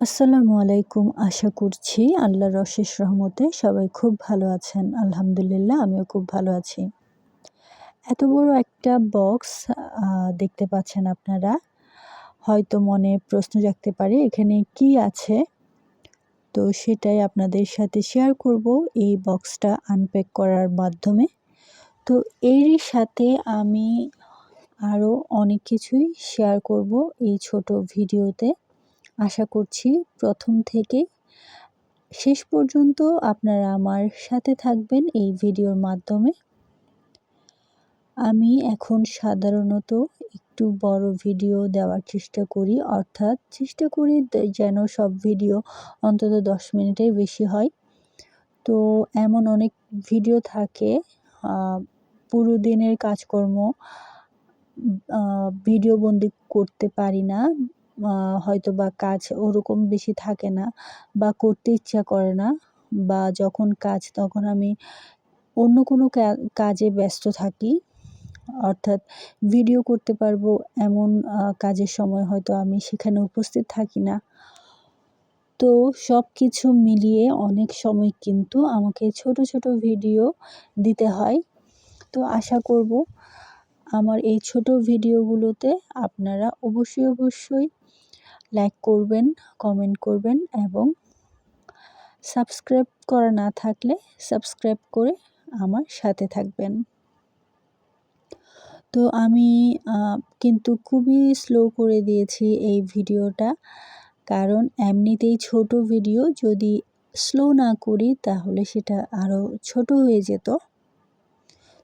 আসসালামু আলাইকুম। আশা করছি আল্লাহর অশেষ রহমতে সবাই খুব ভালো আছেন। আলহামদুলিল্লাহ, আমিও খুব ভালো আছি। এত বড় একটা বক্স দেখতে পাচ্ছেন আপনারা। হয়তো মনে প্রশ্ন জাগতে পারে, এখানে কি আছে? তো সেটাই আপনাদের সাথে শেয়ার করব এই বক্সটা আনপ্যাক করার মাধ্যমে। তো এরই সাথে আমি আরও অনেক কিছুই শেয়ার করব এই ছোট ভিডিওতে আশা করছি প্রথম থেকে শেষ পর্যন্ত আপনারা আমার সাথে থাকবেন এই ভিডিওর মাধ্যমে। আমি এখন সাধারণত একটু বড় ভিডিও দেওয়ার চেষ্টা করি, অর্থাৎ চেষ্টা করি যেন সব ভিডিও অন্তত দশ মিনিটের বেশি হয়। তো এমন অনেক ভিডিও থাকে পুরো দিনের কাজকর্ম ভিডিও বন্দি করতে পারি না। হয়তো বা কাজ ওরকম বেশি থাকে না বা করতে ইচ্ছা করে না বা যখন কাজ তখন আমি অন্য কোনো কাজে ব্যস্ত থাকি। অর্থাৎ ভিডিও করতে পারব এমন কাজের সময় হয়তো আমি সেখানে উপস্থিত থাকি না। তো সব কিছু মিলিয়ে অনেক সময় কিন্তু আমাকে ছোট ছোট ভিডিও দিতে হয়। তো আশা করব আমার এই ছোট ভিডিওগুলোতে আপনারা অবশ্যই অবশ্যই লাইক করবেন কমেন্ট করবেন এবং সাবস্ক্রাইব করা না থাকলে সাবস্ক্রাইব করে আমার সাথে থাকবেন। তো আমি কিন্তু খুবই স্লো করে দিয়েছি এই ভিডিওটা, কারণ এমনিতেই ছোট ভিডিও যদি স্লো না করি তাহলে সেটা আরও ছোট হয়ে যেত।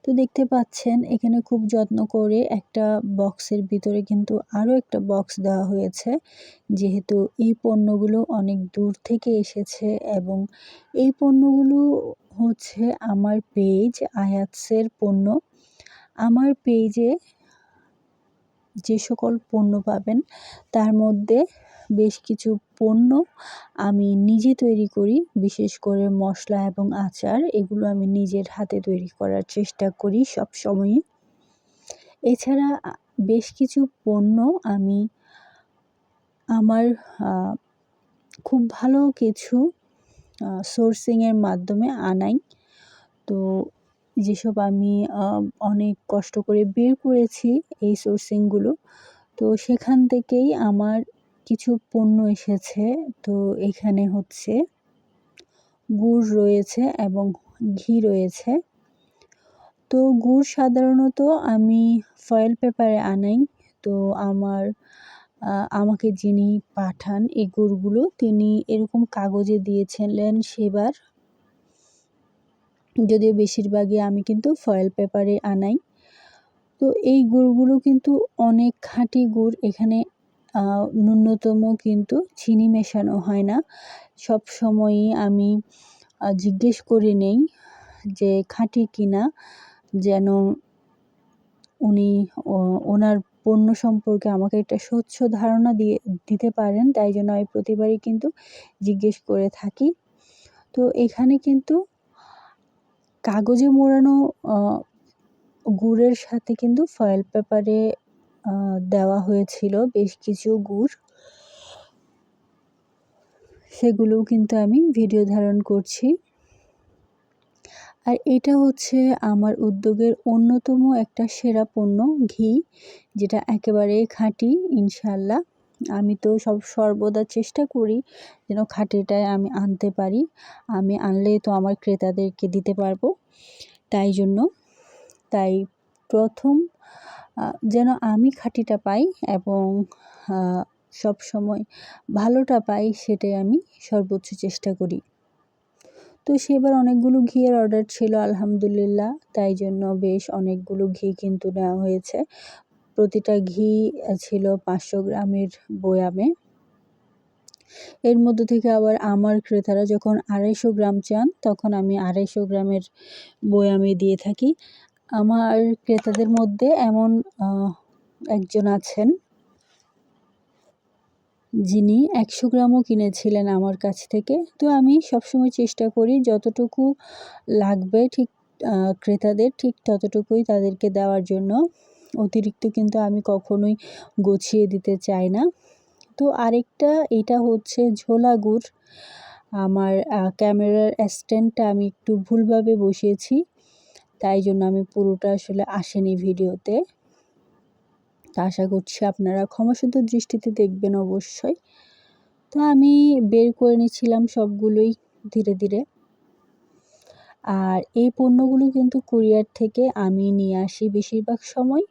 তো দেখতে পাচ্ছেন, এখানে খুব যত্ন করে একটা বক্সের ভিতরে কিন্তু আরও একটা বক্স দেওয়া হয়েছে। যেহেতু এই পণ্যগুলো অনেক দূর থেকে এসেছে এবং এই পণ্যগুলো হচ্ছে আমার পেজ, আয়াতসের পণ্য। আমার পেজে যে সকল পণ্য পাবেন, তার মধ্যে বেশ কিছু পণ্য আমি নিজে তৈরি করি, বিশেষ করে মশলা এবং আচার, এগুলো আমি নিজের হাতে তৈরি করার চেষ্টা করি সব সময়ই এছাড়া বেশ কিছু পণ্য আমি আমার খুব ভালো কিছু সোর্সিংয়ের মাধ্যমে আনাই। তো যেসব আমি অনেক কষ্ট করে বের করেছি এই সোর্সিংগুলো তো সেখান থেকেই আমার কিছু পণ্য এসেছে। তো এখানে হচ্ছে গুড় রয়েছে এবং ঘি রয়েছে। তো গুড় সাধারণত আমি ফয়েল পেপারে আনাই। তো আমার আমাকে যিনি পাঠান এই গুড়গুলো, তিনি এরকম কাগজে দিয়েছিলেন সেবার। যদিও বেশিরভাগই আমি কিন্তু ফয়েল পেপারে আনাই। তো এই গুড়গুলো কিন্তু অনেক খাঁটি গুড়। এখানে ন্যূনতম কিন্তু চিনি মেশানো হয় না। সব সময়ই আমি জিজ্ঞেস করে নেই যে খাঁটি কিনা, যেন উনি ওনার পণ্য সম্পর্কে আমাকে একটা স্বচ্ছ ধারণা দিয়ে, দিতে পারেন। তাই জন্য আমি প্রতিবারই কিন্তু জিজ্ঞেস করে থাকি। তো এখানে কিন্তু কাগজে মোড়ানো গুড়ের সাথে কিন্তু ফয়েল পেপারে দেওয়া হয়েছিল বেশ কিছু গুড়। সেগুলোও কিন্তু আমি ভিডিও ধারণ করছি। আর এটা হচ্ছে আমার উদ্যোগের অন্যতম একটা সেরা পণ্য, ঘি, যেটা একেবারে খাঁটি ইনশাল্লাহ আমি তো সব, সর্বদা চেষ্টা করি যেন খাঁটিটাই আমি আনতে পারি। আমি আনলে তো আমার ক্রেতাদেরকে দিতে পারব। তাই জন্য, তাই প্রথম যেন আমি খাঁটিটা পাই এবং সব সময় ভালোটা পাই সেটাই আমি সর্বোচ্চ চেষ্টা করি। তো সেবার অনেকগুলো ঘিয়ের অর্ডার ছিল, আলহামদুলিল্লাহ। তাই জন্য বেশ অনেকগুলো ঘি কিন্তু নেওয়া হয়েছে। প্রতিটা ঘি ছিল পাঁচশো গ্রামের বয়ামে। এর মধ্যে থেকে আবার আমার ক্রেতারা যখন আড়াইশো গ্রাম চান, তখন আমি আড়াইশো গ্রামের বয়ামে দিয়ে থাকি। আমার ক্রেতাদের মধ্যে এমন একজন আছেন যিনি একশো গ্রামও কিনেছিলেন আমার কাছ থেকে। তো আমি সবসময় চেষ্টা করি যতটুকু লাগবে ঠিক ক্রেতাদের ঠিক ততটুকুই তাদেরকে দেওয়ার জন্য। অতিরিক্ত কিন্তু আমি কখনোই গুছিয়ে দিতে চাই না। তো আরেকটা, এটা হচ্ছে ঝোলা গুড় আমার ক্যামেরার স্ট্যান্ডটা আমি একটু ভুলভাবে বসিয়েছি। তাই জন্য আমি পুরোটা আসলে আসেনি ভিডিওতে। তা আশা করছি আপনারা ক্ষমাসুদ্ধ দৃষ্টিতে দেখবেন অবশ্যই। তো আমি বের করে নিয়েছিলাম সবগুলোই ধীরে ধীরে। আর এই পণ্যগুলো কিন্তু কুরিয়ার থেকে আমি নিয়ে আসি বেশিরভাগ সময়।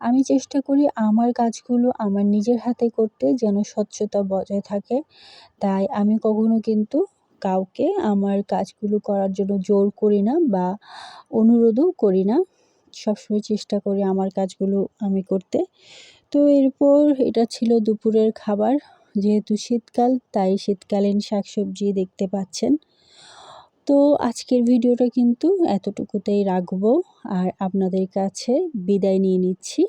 আমি চেষ্টা করি আমার কাজগুলো আমার নিজের হাতে করতে যেন স্বচ্ছতা বজায় থাকে। তাই আমি কখনো কিন্তু কাউকে আমার কাজগুলো করার জন্য জোর করি না বা অনুরোধও করি না। সবসময় চেষ্টা করি আমার কাজগুলো আমি করতে। তো এরপর এটা ছিল দুপুরের খাবার। যেহেতু শীতকাল, তাই শীতকালীন শাকসবজি দেখতে পাচ্ছেন। তো আজকের ভিডিওটা কিন্তু এতটুকুতেই রাখব। আর আপনাদের কাছে বিদায় নিয়ে নিচ্ছি।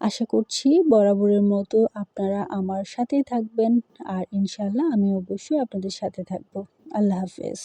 আশা করছি বরাবরের মতো আপনারা আমার সাথেই থাকবেন। আর ইনশাল্লাহ আমি অবশ্যই আপনাদের সাথে থাকব। আল্লাহ হাফেজ।